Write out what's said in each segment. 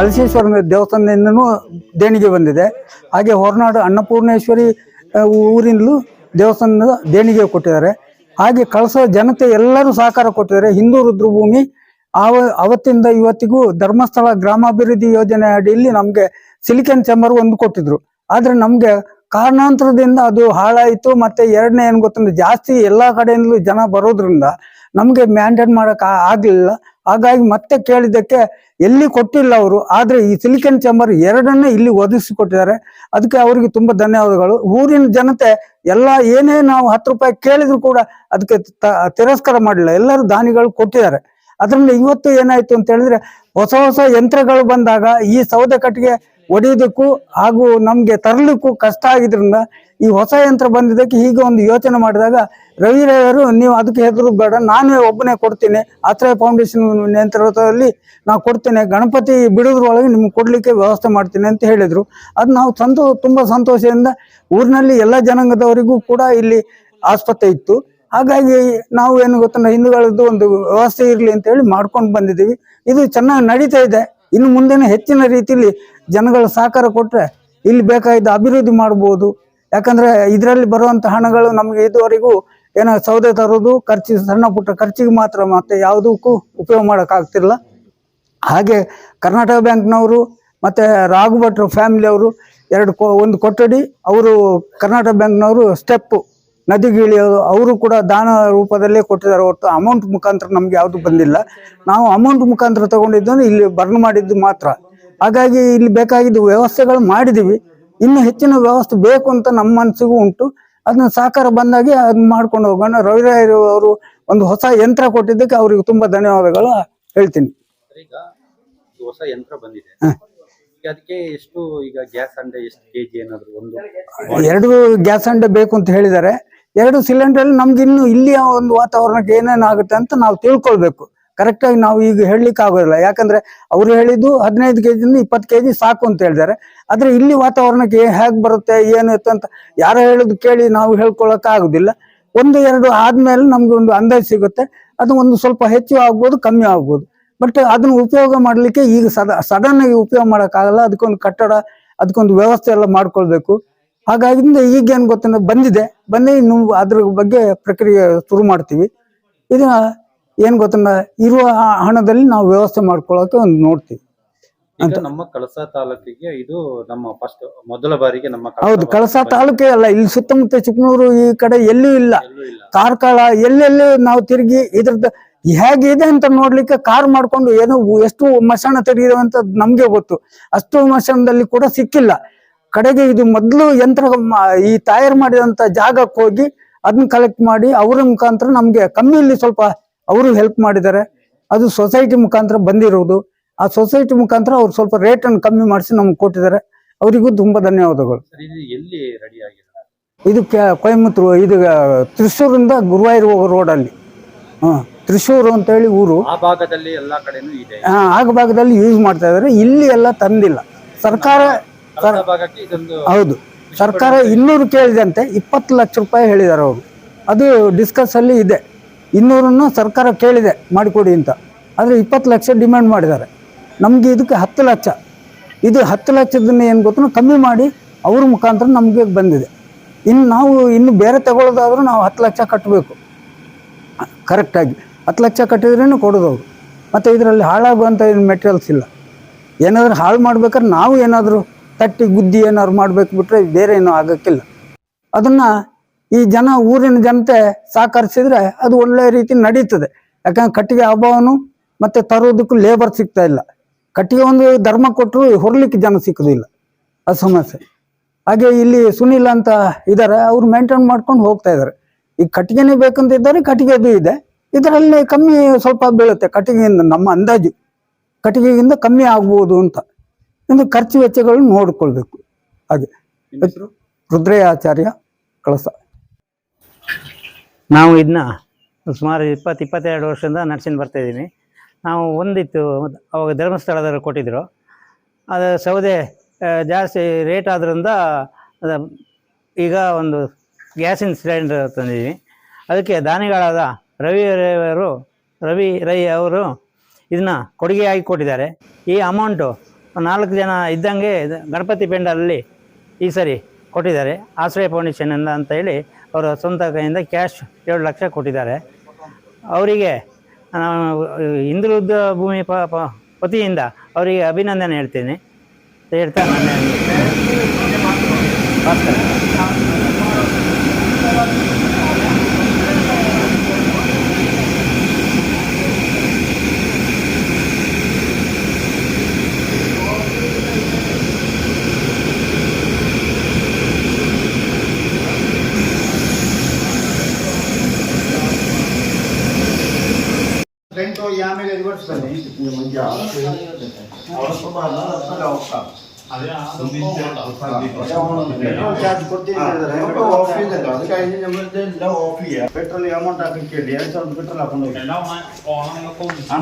ಕಳಸೇಶ್ವರ ದೇವಸ್ಥಾನದಿಂದನೂ ದೇಣಿಗೆ ಬಂದಿದೆ. ಹಾಗೆ ಹೊರನಾಡು ಅನ್ನಪೂರ್ಣೇಶ್ವರಿ ಊರಿಂದಲೂ ದೇವಸ್ಥಾನದ ದೇಣಿಗೆ ಕೊಟ್ಟಿದ್ದಾರೆ. ಹಾಗೆ ಕಳಸ ಜನತೆ ಎಲ್ಲರೂ ಸಹಕಾರ ಕೊಟ್ಟಿದ್ದಾರೆ. ಹಿಂದೂ ರುದ್ರಭೂಮಿ, ಆವ, ಅವತ್ತಿಂದ ಇವತ್ತಿಗೂ ಧರ್ಮಸ್ಥಳ ಗ್ರಾಮಾಭಿವೃದ್ಧಿ ಯೋಜನೆ ಅಡಿಯಲ್ಲಿ ನಮಗೆ ಸಿಲಿಕನ್ ಚೆಂಬರ್ ಒಂದು ಕೊಟ್ಟಿದ್ರು. ಆದ್ರೆ ನಮಗೆ ಕಾರಣಾಂತರದಿಂದ ಅದು ಹಾಳಾಯಿತು. ಮತ್ತೆ ಎರಡನೇ ಏನು ಗೊತ್ತಂದ್ರೆ ಜಾಸ್ತಿ ಎಲ್ಲ ಕಡೆಯಿಂದಲೂ ಜನ ಬರೋದ್ರಿಂದ ನಮಗೆ ಮ್ಯಾಂಡೇಟ್ ಮಾಡಕ್ ಆಗ್ಲಿಲ್ಲ. ಹಾಗಾಗಿ ಮತ್ತೆ ಕೇಳಿದ್ದಕ್ಕೆ ಎಲ್ಲಿ ಕೊಟ್ಟಿಲ್ಲ ಅವರು, ಆದ್ರೆ ಈ ಸಿಲಿಕನ್ ಚೇಂಬರ್ ಎರಡನ್ನೇ ಇಲ್ಲಿ ಒದಗಿಸಿಕೊಟ್ಟಿದ್ದಾರೆ. ಅದಕ್ಕೆ ಅವರಿಗೆ ತುಂಬಾ ಧನ್ಯವಾದಗಳು. ಊರಿನ ಜನತೆ ಎಲ್ಲ ಏನೇ ನಾವು ಹತ್ತು ರೂಪಾಯಿ ಕೇಳಿದ್ರು ಕೂಡ ಅದಕ್ಕೆ ತಿರಸ್ಕಾರ ಮಾಡಿಲ್ಲ. ಎಲ್ಲರೂ ದಾನಿಗಳು ಕೊಟ್ಟಿದ್ದಾರೆ. ಅದರಿಂದ ಇವತ್ತು ಏನಾಯ್ತು ಅಂತ ಹೇಳಿದ್ರೆ ಹೊಸ ಹೊಸ ಯಂತ್ರಗಳು ಬಂದಾಗ ಈ ಸೌದೆ ಕಟ್ಟಿಗೆ ಒಡೆಯೋದಕ್ಕೂ ಹಾಗೂ ನಮಗೆ ತರಲಿಕ್ಕೂ ಕಷ್ಟ ಆಗಿದ್ರಿಂದ ಈ ಹೊಸ ಯಂತ್ರ ಬಂದಿದ್ದಕ್ಕೆ ಹೀಗೆ ಒಂದು ಯೋಚನೆ ಮಾಡಿದಾಗ ರವಿ ರಾಯರು ನೀವು ಅದಕ್ಕೆ ಹೆದರು ಬೇಡ, ನಾನೇ ಒಬ್ಬನೇ ಕೊಡ್ತೀನಿ. ಆತ್ರಯ ಫೌಂಡೇಶನ್ ನೇತೃತ್ವದಲ್ಲಿ ನಾವು ಕೊಡ್ತೇನೆ. ಗಣಪತಿ ಬಿಡೋದ್ರೊಳಗೆ ನಿಮ್ಗೆ ಕೊಡ್ಲಿಕ್ಕೆ ವ್ಯವಸ್ಥೆ ಮಾಡ್ತೀನಿ ಅಂತ ಹೇಳಿದರು. ಅದು ನಾವು ಸಂತೋ, ತುಂಬಾ ಸಂತೋಷದಿಂದ ಊರಿನಲ್ಲಿ ಎಲ್ಲ ಜನಾಂಗದವರಿಗೂ ಕೂಡ ಇಲ್ಲಿ ಆಸ್ಪತ್ರೆ ಇತ್ತು. ಹಾಗಾಗಿ ನಾವು ಏನು ಗೊತ್ತ ಹಿಂದೂಗಳದ್ದು ಒಂದು ವ್ಯವಸ್ಥೆ ಇರಲಿ ಅಂತ ಹೇಳಿ ಮಾಡ್ಕೊಂಡು ಬಂದಿದ್ದೀವಿ. ಇದು ಚೆನ್ನಾಗಿ ನಡೀತಾ ಇದೆ. ಇನ್ನು ಮುಂದಿನ ಹೆಚ್ಚಿನ ರೀತಿಯಲ್ಲಿ ಜನಗಳ ಸಹಕಾರ ಕೊಟ್ಟರೆ ಇಲ್ಲಿ ಬೇಕಾಗಿದ್ದ ಅಭಿವೃದ್ಧಿ ಮಾಡ್ಬೋದು. ಯಾಕಂದ್ರೆ ಇದರಲ್ಲಿ ಬರುವಂತ ಹಣಗಳು ನಮಗೆ ಇದುವರೆಗೂ ಏನೋ ಸೌದೆ ತರೋದು ಖರ್ಚು, ಸಣ್ಣ ಪುಟ್ಟ ಖರ್ಚಿಗೆ ಮಾತ್ರ ಮತ್ತೆ ಯಾವುದಕ್ಕೂ ಉಪಯೋಗ ಮಾಡೋಕ್ಕಾಗ್ತಿಲ್ಲ ಹಾಗೆ ಕರ್ನಾಟಕ ಬ್ಯಾಂಕ್ನವರು ಮತ್ತೆ ರಾಘು ಭಟ್ರು ಫ್ಯಾಮಿಲಿ ಅವರು ಎರಡು ಒಂದು ಕೊಠಡಿ, ಅವರು ಕರ್ನಾಟಕ ಬ್ಯಾಂಕ್ನವರು ಸ್ಟೆಪ್ ನದಿಗೆ ಇಳಿಯೋದು ಅವರು ಕೂಡ ದಾನ ರೂಪದಲ್ಲೇ ಕೊಟ್ಟಿದ್ದಾರೆ ಹೊರತು ಅಮೌಂಟ್ ಮುಖಾಂತರ ನಮ್ಗೆ ಯಾವುದು ಬಂದಿಲ್ಲ. ನಾವು ಅಮೌಂಟ್ ಮುಖಾಂತರ ತಗೊಂಡಿದ್ದು ಇಲ್ಲಿ ಬರ್ನ್ ಮಾಡಿದ್ದು ಮಾತ್ರ. ಹಾಗಾಗಿ ಇಲ್ಲಿ ಬೇಕಾಗಿದ್ದು ವ್ಯವಸ್ಥೆಗಳು ಮಾಡಿದೀವಿ ಇನ್ನು ಹೆಚ್ಚಿನ ವ್ಯವಸ್ಥೆ ಬೇಕು ಅಂತ ನಮ್ಮ ಮನಸ್ಸಿಗೂ ಉಂಟು. ಅದನ್ನ ಸಹಕಾರ ಬಂದಾಗೆ ಅದನ್ನ ಮಾಡ್ಕೊಂಡು ಹೋಗೋಣ. ರವಿರಾಯರು ಅವರು ಒಂದು ಹೊಸ ಯಂತ್ರ ಕೊಟ್ಟಿದ್ದಕ್ಕೆ ಅವರಿಗೆ ತುಂಬಾ ಧನ್ಯವಾದಗಳು ಹೇಳ್ತೀನಿ. ಹೊಸ ಯಂತ್ರ ಬಂದಿದೆ. ಅದಕ್ಕೆ ಎಷ್ಟು ಈಗ ಗ್ಯಾಸ್ ಅಂಡೆ ಎಷ್ಟು ಕೆಜಿ ಏನಾದ್ರು ಒಂದು ಎರಡು ಗ್ಯಾಸ್ ಅಂಡೆ ಬೇಕು ಅಂತ ಹೇಳಿದ್ದಾರೆ. ಎರಡು ಸಿಲಿಂಡರ್ ನಮ್ಗೆ ಇನ್ನು ಇಲ್ಲಿಯ ಒಂದು ವಾತಾವರಣಕ್ಕೆ ಏನೇನು ಆಗುತ್ತೆ ಅಂತ ನಾವು ತಿಳ್ಕೊಳ್ಬೇಕು. ಕರೆಕ್ಟಾಗಿ ನಾವು ಈಗ ಹೇಳಲಿಕ್ಕೆ ಆಗೋದಿಲ್ಲ. ಯಾಕಂದ್ರೆ ಅವ್ರು ಹೇಳಿದ್ದು ಹದಿನೈದು ಕೆ ಜಿಯಿಂದ ಇಪ್ಪತ್ತು ಕೆ ಜಿ ಸಾಕು ಅಂತ ಹೇಳಿದ್ದಾರೆ ಆದರೆ ಇಲ್ಲಿ ವಾತಾವರಣಕ್ಕೆ ಹೇಗೆ ಬರುತ್ತೆ, ಏನು ಅಂತ ಯಾರೋ ಹೇಳೋದು ಕೇಳಿ ನಾವು ಹೇಳ್ಕೊಳಕ್ ಆಗುದಿಲ್ಲ. ಒಂದು, ಎರಡು ಆದ್ಮೇಲೆ ನಮ್ಗೆ ಒಂದು ಅಂದಾಜು ಸಿಗುತ್ತೆ. ಅದು ಒಂದು ಸ್ವಲ್ಪ ಹೆಚ್ಚು ಆಗ್ಬೋದು, ಕಮ್ಮಿ ಆಗ್ಬೋದು. ಬಟ್ ಅದನ್ನ ಉಪಯೋಗ ಮಾಡಲಿಕ್ಕೆ ಈಗ ಸದ ಸಡನ್ ಆಗಿ ಉಪಯೋಗ ಮಾಡೋಕ್ಕಾಗಲ್ಲ. ಅದಕ್ಕೊಂದು ಕಟ್ಟಡ, ಅದಕ್ಕೊಂದು ವ್ಯವಸ್ಥೆ ಎಲ್ಲ ಮಾಡ್ಕೊಳ್ಬೇಕು. ಹಾಗಾಗಿಂದ ಈಗ ಏನ್ ಗೊತ್ತ ಬಂದಿದೆ. ಬಂದೇ ಇನ್ನು ಅದ್ರ ಬಗ್ಗೆ ಪ್ರಕ್ರಿಯೆ ಶುರು ಮಾಡ್ತೀವಿ. ಇದನ್ನ ಏನ್ ಗೊತ್ತ ಇರುವ ಹಣದಲ್ಲಿ ನಾವು ವ್ಯವಸ್ಥೆ ಮಾಡ್ಕೊಳಕ್ಕೆ ಒಂದು ನೋಡ್ತೀವಿ. ಅಂತ. ನಮ್ಮ ಕಳಸ ತಾಲೂಕಿಗೆ ಇದು ನಮ್ಮ ಫಸ್ಟ್ ಮೊದಲ ಬಾರಿಗೆ ನಮ್ಮ ಹೌದು ಕಳಸ ತಾಲೂಕು ಅಲ್ಲ ಇಲ್ಲಿ ಸುತ್ತಮುತ್ತ ಚಿಕ್ಕನೂರು ಈ ಕಡೆ ಎಲ್ಲೂ ಇಲ್ಲ. ಎಲ್ಲೂ ಇಲ್ಲ. ಕಾರ್ಕಳ ಎಲ್ಲೆಲ್ಲಿ ನಾವು ತಿರುಗಿ ಇದ್ರದ್ದು ಹೇಗಿದೆ ಅಂತ ನೋಡ್ಲಿಕ್ಕೆ ಕಾರ್ ಮಾಡ್ಕೊಂಡು ಏನೋ ಎಷ್ಟು ಮಶಾಣ ತೆಗೆದಿದೆ ಅಂತ ನಮ್ಗೆ ಗೊತ್ತು. ಅಷ್ಟು ಮಶಾಣದಲ್ಲಿ ಕೂಡ ಸಿಕ್ಕಿಲ್ಲ. ಕಡೆಗೆ ಇದು ಮೊದಲು ಯಂತ್ರ ಈ ತಯಾರು ಮಾಡಿದಂತ ಜಾಗಕ್ಕೆ ಹೋಗಿ ಅದನ್ನ ಕಲೆಕ್ಟ್ ಮಾಡಿ ಅವರ ಮುಖಾಂತರ ನಮಗೆ ಕಮ್ಮಿಯಲ್ಲಿ ಸ್ವಲ್ಪ ಅವರು ಹೆಲ್ಪ್ ಮಾಡಿದ್ದಾರೆ. ಅದು ಸೊಸೈಟಿ ಮುಖಾಂತರ ಬಂದಿರುವುದು ಆ ಸೊಸೈಟಿ ಮುಖಾಂತರ ಅವ್ರು ಸ್ವಲ್ಪ ರೇಟ್ ಅನ್ನು ಕಮ್ಮಿ ಮಾಡಿಸಿ ನಮ್ಗೆ ಕೊಟ್ಟಿದ್ದಾರೆ. ಅವರಿಗೂ ತುಂಬಾ ಧನ್ಯವಾದಗಳು. ಇದು ಕೊಯಮತ್ತೂರು ಇದು ತ್ರಿಶೂರಿಂದ ಗುರುವಾಯೂರು ಹೋಗೋ ರೋಡಲ್ಲಿ. ಹಾ ತ್ರಿಶೂರು ಅಂತೇಳಿ ಊರು. ಆ ಭಾಗದಲ್ಲಿ ಎಲ್ಲಾ ಕಡೆನೂ ಇದೆ. ಆ, ಆಗ ಭಾಗದಲ್ಲಿ ಯೂಸ್ ಮಾಡ್ತಾ ಇದಾರೆ ಇಲ್ಲಿ ಎಲ್ಲ ತಂದಿಲ್ಲ. ಸರ್ಕಾರ ಹೌದು. ಸರ್ಕಾರ ಇನ್ನೂರು ಕೇಳಿದಂತೆ ಇಪ್ಪತ್ತು ಲಕ್ಷ ರೂಪಾಯಿ ಹೇಳಿದ್ದಾರೆ ಅವರು. ಅದು ಡಿಸ್ಕಸ್ ಅಲ್ಲಿ ಇದೆ. ಇನ್ನೂರನ್ನು ಸರ್ಕಾರ ಕೇಳಿದೆ ಮಾಡಿಕೊಡಿ ಅಂತ. ಆದರೆ ಇಪ್ಪತ್ತು ಲಕ್ಷ ಡಿಮ್ಯಾಂಡ್ ಮಾಡಿದ್ದಾರೆ. ನಮ್ಗೆ ಇದಕ್ಕೆ ಹತ್ತು ಲಕ್ಷ. ಇದು ಹತ್ತು ಲಕ್ಷದನ್ನ ಏನು ಗೊತ್ತು ಕಮ್ಮಿ ಮಾಡಿ ಅವ್ರ ಮುಖಾಂತರ ನಮಗೆ ಬಂದಿದೆ. ಇನ್ನು ನಾವು ಇನ್ನು ಬೇರೆ ತಗೊಳ್ಳೋದಾದ್ರೂ ನಾವು ಹತ್ತು ಲಕ್ಷ ಕಟ್ಟಬೇಕು ಕರೆಕ್ಟಾಗಿ ಹತ್ತು ಲಕ್ಷ ಕಟ್ಟಿದ್ರೇನು ಕೊಡೋದು ಅವರು. ಮತ್ತು ಇದರಲ್ಲಿ ಹಾಳಾಗುವಂಥ ಏನು ಮೆಟೀರಿಯಲ್ಸ್ ಇಲ್ಲ. ಏನಾದರೂ ಹಾಳು ಮಾಡ್ಬೇಕಾದ್ರೆ ನಾವು ಏನಾದರೂ ತಟ್ಟಿ ಗುದ್ದಿ ಏನಾದ್ರು ಮಾಡ್ಬೇಕು ಬಿಟ್ರೆ ಬೇರೆ ಏನೂ ಆಗೋಕ್ಕಿಲ್ಲ. ಅದನ್ನ ಈ ಜನ ಊರಿನ ಜನತೆ ಸಹಕರಿಸಿದ್ರೆ ಅದು ಒಳ್ಳೆ ರೀತಿ ನಡೀತದೆ. ಯಾಕಂದ್ರೆ ಕಟ್ಟಿಗೆ ಅಭಾವನು ಮತ್ತೆ ತರೋದಕ್ಕೂ ಲೇಬರ್ ಸಿಗ್ತಾ ಇಲ್ಲ. ಕಟ್ಟಿಗೆ ಒಂದು ಧರ್ಮ ಕೊಟ್ಟರು ಹೊರಲಿಕ್ಕೆ ಜನ ಸಿಕ್ಕುದಿಲ್ಲ. ಆ ಸಮಸ್ಯೆ. ಹಾಗೆ ಇಲ್ಲಿ ಸುನಿಲ್ ಅಂತ ಇದ್ದಾರೆ ಅವ್ರು ಮೇಂಟೈನ್ ಮಾಡ್ಕೊಂಡು ಹೋಗ್ತಾ ಇದ್ದಾರೆ ಈ ಕಟ್ಟಿಗೆನೇ ಬೇಕಂತ ಇದ್ದಾರೆ ಕಟ್ಟಿಗೆದು ಇದೆ. ಇದರಲ್ಲಿ ಕಮ್ಮಿ ಸ್ವಲ್ಪ ಬೀಳುತ್ತೆ ಕಟ್ಟಿಗೆಯಿಂದ ನಮ್ಮ ಅಂದಾಜು. ಕಟ್ಟಿಗೆಯಿಂದ ಕಮ್ಮಿ ಆಗ್ಬೋದು ಅಂತ. ಇನ್ನು ಖರ್ಚು ವೆಚ್ಚಗಳನ್ನು ನೋಡಿಕೊಳ್ಬೇಕು. ಹಾಗೆ. ನಿಮ್ಮ ರುದ್ರಯಾಚಾರ್ಯ ಕಳಸ. ನಾವು ಇದನ್ನ ಸುಮಾರು ಇಪ್ಪತ್ತು ಇಪ್ಪತ್ತೆರಡು ವರ್ಷದಿಂದ ನಡ್ಸ್ಕೊಂಡು ಬರ್ತಾಯಿದ್ದೀನಿ ನಾವು ಒಂದಿತ್ತು ಅವಾಗ ಧರ್ಮಸ್ಥಳದವರು ಕೊಟ್ಟಿದ್ದರು ಅದು ಸೌದೆ ಜಾಸ್ತಿ ರೇಟ್ ಆದ್ರಿಂದ ಅದು ಈಗ ಒಂದು ಗ್ಯಾಸಿನ ಸಿಲಿಂಡರ್ ತಂದಿದ್ದೀನಿ ಅದಕ್ಕೆ ದಾನಿಗಳಾದ ರವಿ ರೈ ಅವರು ರವಿ ರೈ ಅವರು ಇದನ್ನ ಕೊಡುಗೆಯಾಗಿ ಕೊಟ್ಟಿದ್ದಾರೆ. ಈ ಅಮೌಂಟು ನಾಲ್ಕು ಜನ ಇದ್ದಂಗೆ ಇದು ಗಣಪತಿ ಪೆಂಡಲಲ್ಲಿ ಈ ಸರಿ ಕೊಟ್ಟಿದ್ದಾರೆ, ಆಶ್ರಯ ಫೌಂಡೇಶನಿಂದ ಅಂತ ಹೇಳಿ ಅವರ ಸ್ವಂತ ಕೈಯಿಂದ ಕ್ಯಾಶ್ ಏಳು ಲಕ್ಷ ಕೊಟ್ಟಿದ್ದಾರೆ. ಅವರಿಗೆ ನಾನು ಹಿಂದುಳಿದ ಭೂಮಿ ಪ, ಪ- ವತಿಯಿಂದ ಅವರಿಗೆ ಅಭಿನಂದನೆ ಹೇಳ್ತೀನಿ. ಹೇಳ್ತಾ ನನ್ನ മനസ്സിലായി എനിക്ക് ആൾക്ക് അവിടെ ഇപ്പം പറഞ്ഞാൽ നടത്ത ലോക്കാണ് ഓഫ് ചെയ്തല്ലോ അത് കഴിഞ്ഞ് നമ്മൾ എല്ലാം ഓഫ് ചെയ്യാം പെട്രോൾ എമൗണ്ട് ആക്കിക്കേണ്ടി പെട്രോൾ ആക്കണം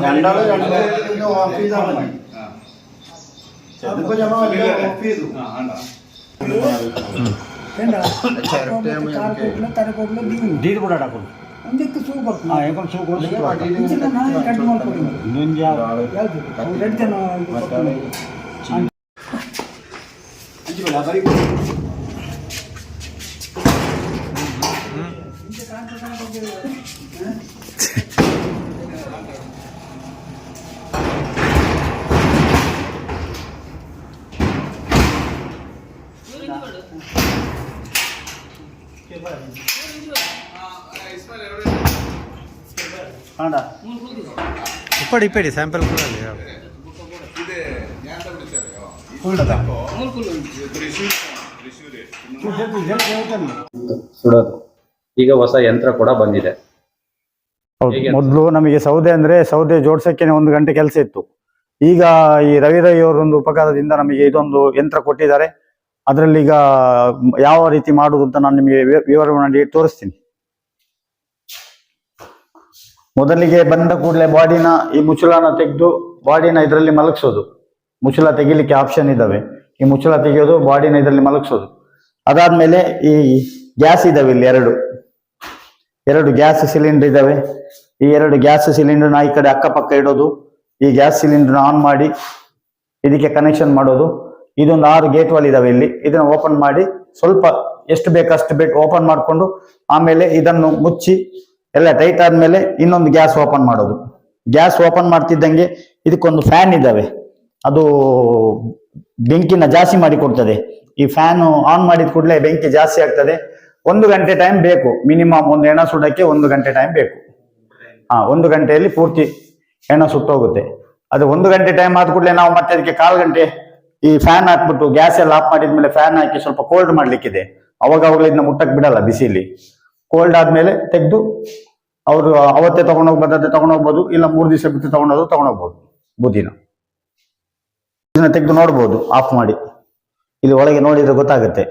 രണ്ടാളും രണ്ടാളും ഓഫ് ചെയ്താൽ മതി ചിലപ്പോ ഞമ്മ ഓഫ് ചെയ്തു డీల్ కూడా అడగకూడదు ಬರ್ತೀನಿ ಹಾಂ ಯಾಕಂದ್ರೆ ಶೂ ಕೊಡ್ತೀನಿ ನಾನು ಕಟ್ ಮಾಡ್ಕೊಡಿ ಇನ್ನೊಂದು ಯಾವುದು ರೆಡ್ ಜನ ಹಾಂ ಇಪ್ಪಡಿ ಇಪ್ಪಡಿ ಸ್ಯಾಂಪಲ್ ಕೂಡ ಅಲ್ಲಿ ಸುಡೋದು. ಈಗ ಹೊಸ ಯಂತ್ರ ಕೂಡ ಬಂದಿದೆ? ಮೊದಲು ನಮಗೆ ಸೌದೆ ಅಂದ್ರೆ ಸೌದೆ ಜೋಡ್ಸಕ್ಕೆ ಒಂದು ಗಂಟೆ ಕೆಲಸ ಇತ್ತು. ಈಗ ಈ ರವಿ ರವಿ ಅವರೊಂದು ಉಪಕಾರದಿಂದ ನಮಗೆ ಇದೊಂದು ಯಂತ್ರ ಕೊಟ್ಟಿದ್ದಾರೆ. ಅದರಲ್ಲಿ ಈಗ ಯಾವ ರೀತಿ ಮಾಡುವುದು ಅಂತ ನಾನು ನಿಮಗೆ ವಿ- ವಿವರ ಮಾಡಿ ತೋರಿಸ್ತೀನಿ. ಮೊದಲಿಗೆ ಬಂದ ಕೂಡಲೇ ಬಾಡಿನ ಈ ಮುಚ್ಚಳನ ತೆಗೆದು ಬಾಡಿನ ಇದರಲ್ಲಿ ಮಲಗಿಸೋದು. ಮುಚ್ಚಳ ತೆಗಿಲಿಕ್ಕೆ ಆಪ್ಷನ್ ಇದ್ದಾವೆ. ಈ ಮುಚ್ಚಳ ತೆಗೆಯೋದು, ಬಾಡಿನ ಇದರಲ್ಲಿ ಮಲಗಿಸೋದು. ಅದಾದ್ಮೇಲೆ ಈ ಗ್ಯಾಸ್ ಇದಾವೆ ಇಲ್ಲಿ ಎರಡು. ಎರಡು ಗ್ಯಾಸ್ ಸಿಲಿಂಡರ್ ಇದ್ದಾವೆ. ಈ ಎರಡು ಗ್ಯಾಸ್ ಸಿಲಿಂಡರ್ನ ಈ ಕಡೆ ಅಕ್ಕಪಕ್ಕ ಇಡೋದು. ಈ ಗ್ಯಾಸ್ ಸಿಲಿಂಡರ್ನ ಆನ್ ಮಾಡಿ ಇದಕ್ಕೆ ಕನೆಕ್ಷನ್ ಮಾಡೋದು. ಇದೊಂದು ಆರು ಗೇಟ್ ವಾಲ್ ಇದಾವೆ ಇಲ್ಲಿ. ಇದನ್ನ ಓಪನ್ ಮಾಡಿ ಸ್ವಲ್ಪ ಎಷ್ಟು ಬೇಕಷ್ಟು ಬೇಕು ಓಪನ್ ಮಾಡಿಕೊಂಡು ಆಮೇಲೆ ಇದನ್ನು ಮುಚ್ಚಿ ಎಲ್ಲ ಟೈಟ್ ಆದ್ಮೇಲೆ ಇನ್ನೊಂದು ಗ್ಯಾಸ್ ಓಪನ್ ಮಾಡೋದು. ಗ್ಯಾಸ್ ಓಪನ್ ಮಾಡ್ತಿದ್ದಂಗೆ ಇದಕ್ಕೊಂದು ಫ್ಯಾನ್ ಇದ್ದಾವೆ. ಅದು ಬೆಂಕಿನ ಜಾಸ್ತಿ ಮಾಡಿ ಕೊಡ್ತದೆ. ಈ ಫ್ಯಾನ್ ಆನ್ ಮಾಡಿದ ಕೂಡಲೇ ಬೆಂಕಿ ಜಾಸ್ತಿ ಆಗ್ತದೆ. ಒಂದು ಗಂಟೆ ಟೈಮ್ ಬೇಕು. ಮಿನಿಮಮ್ ಒಂದು ಹೆಣ ಸುಡಕ್ಕೆ ಒಂದು ಗಂಟೆ ಟೈಮ್ ಬೇಕು. ಹಾ, ಒಂದು ಗಂಟೆಯಲ್ಲಿ ಪೂರ್ತಿ ಹೆಣ ಸುಟ್ಟೋಗುತ್ತೆ. ಅದು ಒಂದು ಗಂಟೆ ಟೈಮ್ ಆದ ಕೂಡಲೇ ನಾವು ಮತ್ತೆ ಅದಕ್ಕೆ ಕಾಲು ಗಂಟೆ ಈ ಫ್ಯಾನ್ ಹಾಕ್ಬಿಟ್ಟು ಗ್ಯಾಸ್ ಎಲ್ಲ ಆಫ್ ಮಾಡಿದ್ಮೇಲೆ ಫ್ಯಾನ್ ಹಾಕಿ ಸ್ವಲ್ಪ ಕೋಲ್ಡ್ ಮಾಡ್ಲಿಕ್ಕಿದೆ. ಅವಾಗ ಇದನ್ನ ಮುಟ್ಟಕ್ ಬಿಡಲ್ಲ ಬಿಸಿಲಿ. ಕೋಲ್ಡ್ ಆದ್ಮೇಲೆ ತೆಗೆದು ಅವರು ಅವತ್ತೇ ತಗೊಂಡೋಗಿ ಬಂದದ್ದೇ ತಗೊಂಡೋಗ್ಬೋದು, ಇಲ್ಲ ಮೂರು ದಿವಸ ಬಿಟ್ಟು ತಗೊಂಡೋದು ತಗೊಂಡೋಗ್ಬೋದು, ಬುದ್ಧಿನ. ಇದನ್ನ ತೆಗೆದು ನೋಡ್ಬೋದು ಆಫ್ ಮಾಡಿ. ಇಲ್ಲಿ ಒಳಗೆ ನೋಡಿದ್ರೆ ಗೊತ್ತಾಗುತ್ತೆ.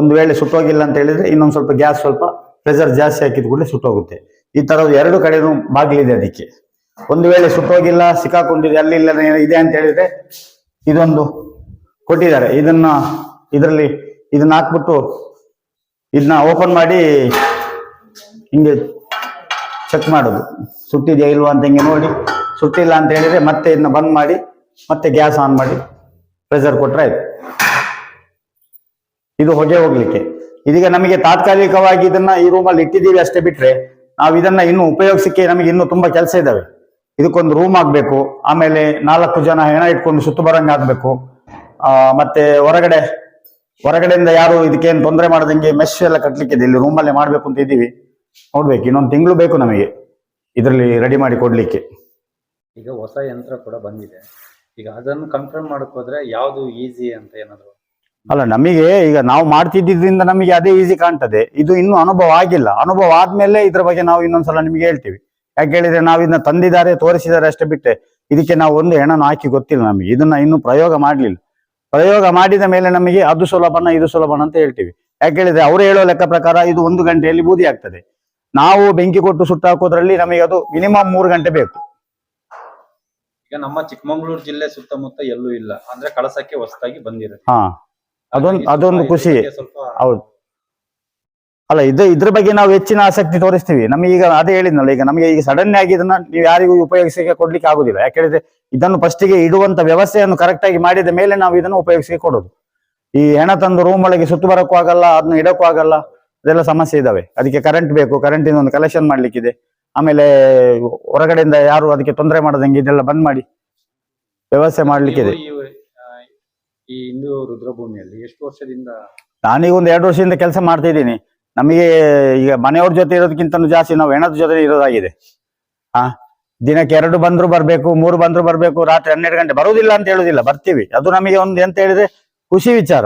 ಒಂದು ವೇಳೆ ಸುಟ್ಟೋಗಿಲ್ಲ ಅಂತ ಹೇಳಿದ್ರೆ ಇನ್ನೊಂದು ಸ್ವಲ್ಪ ಗ್ಯಾಸ್ ಸ್ವಲ್ಪ ಪ್ರೆಷರ್ ಜಾಸ್ತಿ ಹಾಕಿದ ಕೂಡಲೇ ಸುಟ್ಟೋಗುತ್ತೆ. ಈ ತರ ಎರಡು ಕಡೆನೂ ಬಾಗಿಲಿದೆ ಅದಕ್ಕೆ. ಒಂದು ವೇಳೆ ಸುಟ್ಟೋಗಿಲ್ಲ, ಸಿಕ್ಕಾಕೊಂಡಿದೆ, ಅಲ್ಲಿ ಇಲ್ಲ ಇದೆ ಅಂತ ಹೇಳಿದ್ರೆ ಇದೊಂದು ಕೊಟ್ಟಿದ್ದಾರೆ. ಇದನ್ನ, ಇದರಲ್ಲಿ ಇದನ್ನ ಹಾಕ್ಬಿಟ್ಟು ಇದನ್ನ ಓಪನ್ ಮಾಡಿ ಹಿಂಗೆ ಚೆಕ್ ಮಾಡೋದು. ಸುಟ್ಟಿದೆಯಾ ಇಲ್ವಾ ಅಂತ ಹಿಂಗೆ ನೋಡಿ. ಸುಟ್ಟಿಲ್ಲ ಅಂತ ಹೇಳಿದ್ರೆ ಮತ್ತೆ ಇದನ್ನ ಬಂದ್ ಮಾಡಿ, ಮತ್ತೆ ಗ್ಯಾಸ್ ಆನ್ ಮಾಡಿ ಪ್ರೆಷರ್ ಕೊಟ್ರೆ ಆಯ್ತು. ಇದು ಹೊಗೆ ಹೋಗ್ಲಿಕ್ಕೆ. ಇದೀಗ ನಮಗೆ ತಾತ್ಕಾಲಿಕವಾಗಿ ಇದನ್ನ ಈ ರೂಮಲ್ಲಿ ಇಟ್ಟಿದ್ದೀವಿ ಅಷ್ಟೇ ಬಿಟ್ರೆ, ನಾವು ಇದನ್ನ ಇನ್ನು ಉಪಯೋಗಿಸಕ್ಕೆ ನಮಗೆ ಇನ್ನು ತುಂಬಾ ಕೆಲಸ ಇದಾವೆ. ಇದಕ್ಕೊಂದು ರೂಮ್ ಆಗ್ಬೇಕು, ಆಮೇಲೆ ನಾಲ್ಕು ಜನ ಹೆಣ ಇಟ್ಕೊಂಡು ಸುತ್ತು ಬರಂಗ್ ಆಗ್ಬೇಕು. ಮತ್ತೆ ಹೊರಗಡೆ, ಹೊರಗಡೆಯಿಂದ ಯಾರು ಇದಕ್ಕೇನು ತೊಂದರೆ ಮಾಡದಂಗೆ ಮೆಶ್ ಎಲ್ಲ ಕಟ್ಟಲಿಕ್ಕಿದೆ ಇಲ್ಲಿ ರೂಮಲ್ಲೇ ಮಾಡ್ಬೇಕು ಅಂತ ಇದ್ದೀವಿ. ನೋಡ್ಬೇಕು ಇನ್ನೊಂದು ತಿಂಗಳು ಬೇಕು ನಮಗೆ. ಇದರಲ್ಲಿ ರೆಡಿ ಮಾಡಿ ಕೊಡ್ಲಿಕ್ಕೆ. ಈಗ ಹೊಸ ಯಂತ್ರ ಕೂಡ ಬಂದಿದೆ. ಈಗ ಅದನ್ನು ಕನ್ಫರ್ಮ್ ಮಾಡಕ್ ಹೋದ್ರೆ ಯಾವ್ದು ಈಸಿ ಅಂತ ಏನಾದ್ರು? ಅಲ್ಲ ನಮಗೆ ಈಗ ನಾವು ಮಾಡ್ತಿದ್ದಿದ್ರಿಂದ ನಮಗೆ ಅದೇ ಈಸಿ ಕಾಣ್ತದೆ. ಇದು ಇನ್ನೂ ಅನುಭವ ಆಗಿಲ್ಲ. ಅನುಭವ ಆದ್ಮೇಲೆ ಇದ್ರ ಬಗ್ಗೆ ನಾವು ಇನ್ನೊಂದ್ಸಲ ನಿಮಗೆ ಹೇಳ್ತೀವಿ. ಯಾಕೆ ಹೇಳಿದ್ರೆ ನಾವು ಇದನ್ನ ತಂದಿದ್ದಾರೆ ತೋರಿಸಿದ್ದಾರೆ ಅಷ್ಟೇ ಬಿಟ್ಟೆ. ಇದಕ್ಕೆ ನಾವು ಒಂದು ಹೆಣನ ಹಾಕಿ ಗೊತ್ತಿಲ್ಲ ನಮಗೆ. ಇದನ್ನ ಇನ್ನೂ ಪ್ರಯೋಗ ಮಾಡ್ಲಿಲ್ಲ. ಪ್ರಯೋಗ ಮಾಡಿದ ಮೇಲೆ ನಮಗೆ ಅದು ಸುಲಭನ ಇದು ಸುಲಭನ ಅಂತ ಹೇಳ್ತೀವಿ. ಯಾಕೆ ಹೇಳಿದ್ರೆ ಅವರು ಹೇಳೋ ಲೆಕ್ಕ ಪ್ರಕಾರ ಇದು ಒಂದು ಗಂಟೆಯಲ್ಲಿ ಬೂದಿ ಆಗ್ತದೆ. ನಾವು ಬೆಂಕಿ ಕೊಟ್ಟು ಸುಟ್ಟು ಹಾಕೋದ್ರಲ್ಲಿ ನಮಗೆ ಅದು ಮಿನಿಮಮ್ ಮೂರು ಗಂಟೆ ಬೇಕು. ಈಗ ನಮ್ಮ ಚಿಕ್ಕಮಂಗ್ಳೂರು ಜಿಲ್ಲೆ ಸುತ್ತಮುತ್ತ ಎಲ್ಲೂ ಇಲ್ಲ. ಅಂದ್ರೆ ಕಳಸಕ್ಕೆ ಹೊಸದಾಗಿ ಬಂದಿರುತ್ತೆ. ಹಾ ಅದೊಂದು ಅದೊಂದು ಖುಷಿ. ಸ್ವಲ್ಪ ಹೌದು. ಅಲ್ಲ ಇದು ಇದ್ರ ಬಗ್ಗೆ ನಾವು ಹೆಚ್ಚಿನ ಆಸಕ್ತಿ ತೋರಿಸ್ತೀವಿ. ನಮಗೆ ಈಗ ಅದೇ ಹೇಳಿದ್ನಲ್ಲ ಈಗ ನಮಗೆ ಈಗ ಸಡನ್ ಆಗಿ ಇದನ್ನ ನೀವು ಯಾರಿಗೂ ಉಪಯೋಗಿಸಿಕೆ ಕೊಡ್ಲಿಕ್ಕೆ ಆಗುದಿಲ್ಲ. ಯಾಕೆ ಹೇಳಿದ್ರೆ ಇದನ್ನು ಫಸ್ಟಿಗೆ ಇಡುವಂತ ವ್ಯವಸ್ಥೆಯನ್ನು ಕರೆಕ್ಟ್ ಆಗಿ ಮಾಡಿದ ಮೇಲೆ ನಾವು ಇದನ್ನು ಉಪಯೋಗಿಸಿಕೆ ಕೊಡೋದು. ಈ ಹೆಣ ತಂದು ರೂಮ್ ಒಳಗೆ ಸುತ್ತು ಬರಕ್ಕೂ ಆಗಲ್ಲ ಅದನ್ನ ಇಡಕ್ಕೂ ಆಗಲ್ಲ. ಅದೆಲ್ಲ ಸಮಸ್ಯೆ ಇದಾವೆ. ಅದಕ್ಕೆ ಕರೆಂಟ್ ಬೇಕು ಕರೆಂಟಿನ ಒಂದು ಕಲೆಕ್ಷನ್ ಮಾಡ್ಲಿಕ್ಕಿದೆ. ಆಮೇಲೆ ಹೊರಗಡೆಯಿಂದ ಯಾರು ಅದಕ್ಕೆ ತೊಂದರೆ ಮಾಡದಂಗೆ ಇದೆಲ್ಲ ಬಂದ್ ಮಾಡಿ ವ್ಯವಸ್ಥೆ ಮಾಡ್ಲಿಕ್ಕಿದೆ. ನೀವು ಈ, ಹಿಂದೂ ರುದ್ರಭೂಮಿಯಲ್ಲಿ ಎಷ್ಟು ವರ್ಷದಿಂದ? ನಾನೀಗ ಒಂದು ಎರಡು ವರ್ಷದಿಂದ ಕೆಲಸ ಮಾಡ್ತಾ ಇದ್ದೀನಿ. ನಮಗೆ ಈಗ ಮನೆಯವ್ರ ಜೊತೆ ಇರೋದಕ್ಕಿಂತ ಜಾಸ್ತಿ ನಾವು ಹೆಣದ ಜೊತೆ ಇರೋದಾಗಿದೆ. ಆ ದಿನಕ್ಕೆ ಎರಡು ಬಂದ್ರು ಬರ್ಬೇಕು ಮೂರು ಬಂದ್ರು ಬರ್ಬೇಕು ರಾತ್ರಿ ಹನ್ನೆರಡು ಗಂಟೆ ಬರುವುದಿಲ್ಲ ಅಂತ ಹೇಳುದಿಲ್ಲ ಬರ್ತೀವಿ. ಅದು ನಮಗೆ ಒಂದು ಎಂತ ಹೇಳಿದ್ರೆ ಖುಷಿ ವಿಚಾರ.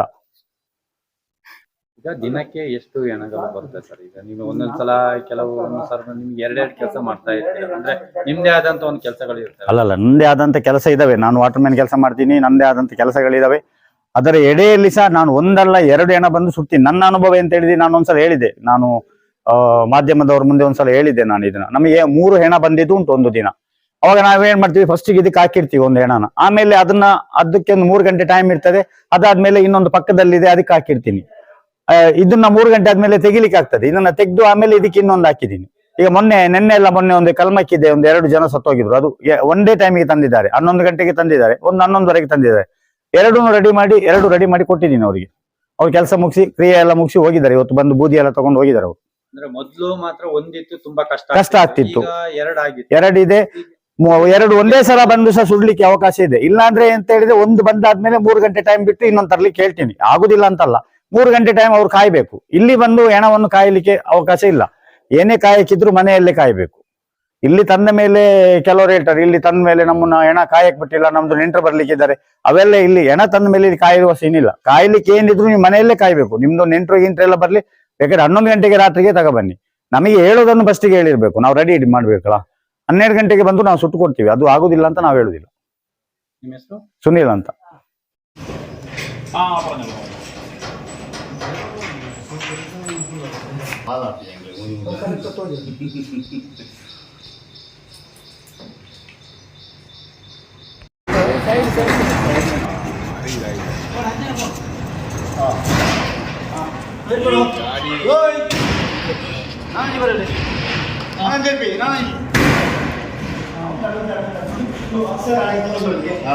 ಈಗ ದಿನಕ್ಕೆ ಎಷ್ಟು ಹೆಣಗಳು ಬರುತ್ತೆ ಸರ್? ಈಗ ನೀವು ಒಂದೊಂದ್ಸಲ ಕೆಲವು ಸರ್ ನಿಮ್ಗೆ ಎರಡೆರಡು ಕೆಲಸ ಮಾಡ್ತಾ ಇರ್ತೀರ? ಅಂದ್ರೆ ನಿಮ್ದೇ ಆದಂತ ಒಂದು ಕೆಲಸಗಳು ಇರ್ತವೆ. ಅಲ್ಲ ನಂದೇ ಆದಂತ ಕೆಲಸ ಇದಾವೆ. ನಾನು ವಾಟರ್ ಮ್ಯಾನ್ ಕೆಲಸ ಮಾಡ್ತೀನಿ, ನಂದೇ ಆದಂತ ಕೆಲಸಗಳಿದಾವೆ ಅದರ ಎಡೆಯಲ್ಲಿ ಸಹ ನಾನು ಒಂದಲ್ಲ ಎರಡು ಹೆಣ ಬಂದು ಸುಡ್ತೀನಿ. ನನ್ನ ಅನುಭವ ಅಂತ ಹೇಳಿದ್ರೆ ನಾನು ಒಂದ್ಸಲ ಹೇಳಿದೆ. ನಾನು ಮಾಧ್ಯಮದವ್ರ ಮುಂದೆ ಒಂದ್ಸಲ ಹೇಳಿದ್ದೆ ನಾನು ಇದನ್ನ. ನಮಗೆ ಮೂರು ಹೆಣ ಬಂದಿದ್ದು ಉಂಟು ಒಂದು ದಿನ. ಅವಾಗ ನಾವೇನ್ ಮಾಡ್ತೀವಿ? ಫಸ್ಟ್ ಇದಕ್ಕೆ ಹಾಕಿರ್ತೀವಿ ಒಂದು ಹೆಣನ. ಆಮೇಲೆ ಅದನ್ನ, ಅದಕ್ಕೆ ಒಂದು ಮೂರು ಗಂಟೆ ಟೈಮ್ ಇರ್ತದೆ. ಅದಾದ್ಮೇಲೆ ಇನ್ನೊಂದು ಪಕ್ಕದಲ್ಲಿದೆ, ಅದಕ್ಕೆ ಹಾಕಿರ್ತೀನಿ. ಇದನ್ನ ಮೂರು ಗಂಟೆ ಆದ್ಮೇಲೆ ತೆಗಿಲಿಕ್ಕೆ ಆಗ್ತದೆ. ಇದನ್ನ ತೆಗೆದು ಆಮೇಲೆ ಇದಕ್ಕೆ ಇನ್ನೊಂದು ಹಾಕಿದ್ದೀನಿ. ಈಗ ಮೊನ್ನೆ ನಿನ್ನೆ ಎಲ್ಲ ಮೊನ್ನೆ ಒಂದು ಕಲ್ಮಕ್ಕಿದೆ ಒಂದು ಎರಡು ಜನ ಸತ್ತೋಗಿದ್ರು. ಅದು ಒಂದೇ ಡೇ ಟೈಮಿಗೆ ತಂದಿದ್ದಾರೆ. ಹನ್ನೊಂದು ಗಂಟೆಗೆ ತಂದಿದ್ದಾರೆ. ಒಂದು ಹನ್ನೊಂದುವರೆಗೆ ತಂದಿದ್ದಾರೆ. ಎರಡೂ ರೆಡಿ ಮಾಡಿ ಎರಡು ರೆಡಿ ಮಾಡಿ ಕೊಟ್ಟಿದ್ದೀನಿ ಅವರಿಗೆ. ಅವ್ರು ಕೆಲಸ ಮುಗಿಸಿ ಕ್ರಿಯೆ ಎಲ್ಲ ಮುಗಿಸಿ ಹೋಗಿದ್ದಾರೆ. ಇವತ್ತು ಬಂದು ಬೂದಿ ಎಲ್ಲ ತಗೊಂಡು ಹೋಗಿದ್ದಾರೆ ಅವರು. ಮೊದ್ಲು ಮಾತ್ರ ಒಂದಿತ್ತು ತುಂಬಾ ಕಷ್ಟ ಕಷ್ಟ ಆಗ್ತಿತ್ತು. ಇದೆ. ಎರಡಿದೆ ಎರಡು ಒಂದೇ ಸಲ ಬಂದು ಸಹ ಸುಡ್ಲಿಕ್ಕೆ ಅವಕಾಶ ಇದೆ. ಇಲ್ಲಾಂದ್ರೆ ಅಂತ ಹೇಳಿದ್ರೆ ಒಂದು ಬಂದಾದ್ಮೇಲೆ ಮೂರು ಗಂಟೆ ಟೈಮ್ ಬಿಟ್ಟು ಇನ್ನೊಂದು ತರ್ಲಿಕ್ಕೆ ಹೇಳ್ತೀನಿ. ಆಗುದಿಲ್ಲ ಅಂತಲ್ಲ. ಮೂರು ಗಂಟೆ ಟೈಮ್ ಅವ್ರು ಕಾಯ್ಬೇಕು. ಇಲ್ಲಿ ಬಂದು ಹೆಣವನ್ನು ಕಾಯಲಿಕ್ಕೆ ಅವಕಾಶ ಇಲ್ಲ. ಏನೇ ಕಾಯಕ್ಕಿದ್ರು ಮನೆಯಲ್ಲೇ ಕಾಯಬೇಕು. ಇಲ್ಲಿ ತಂದ ಮೇಲೆ ಕೆಲವರು ಹೇಳ್ತಾರೆ ಇಲ್ಲಿ ತಂದ ಮೇಲೆ ನಮ್ಮನ್ನ ಹೆಣ ಕಾಯಕ್ ಬಿಟ್ಟಿಲ್ಲ ನಮ್ದು ನೆಂಟರು ಬರ್ಲಿಕ್ಕಿದ್ದಾರೆ ಅವೆಲ್ಲ ಇಲ್ಲಿ ಹೆಣ ತಂದ ಮೇಲೆ ಇಲ್ಲಿ ಕಾಯಿರುವ ಸೀನಿಲ್ಲ ಕಾಯ್ಲಿಕ್ಕೆ ಏನಿದ್ರು ನೀವು ಮನೆಯಲ್ಲೇ ಕಾಯ್ಬೇಕು. ನಿಮ್ದು ನೆಂಟರು ಗಿಂಟ್ರು ಎಲ್ಲ ಬರ್ಲಿ ಬೇಕಾದ್ರೆ ಹನ್ನೊಂದು ಗಂಟೆಗೆ ರಾತ್ರಿಗೆ ತಗೊಬನ್ನಿ ನಮಗೆ ಹೇಳೋದನ್ನು ಫಸ್ಟಿಗೆ ಹೇಳಿರ್ಬೇಕು. ನಾವು ರೆಡಿ ಮಾಡ್ಬೇಕಲ್ಲ. ಹನ್ನೆರಡು ಗಂಟೆಗೆ ಬಂದು ನಾವು ಸುಟ್ಟು ಕೊಡ್ತೀವಿ ಅದು ಆಗುದಿಲ್ಲ ಅಂತ ನಾವು ಹೇಳುದಿಲ್ಲ. Mala pięknie, mój Oferta to to jest. நான் வரல நான் ஜெபி நான் ஆ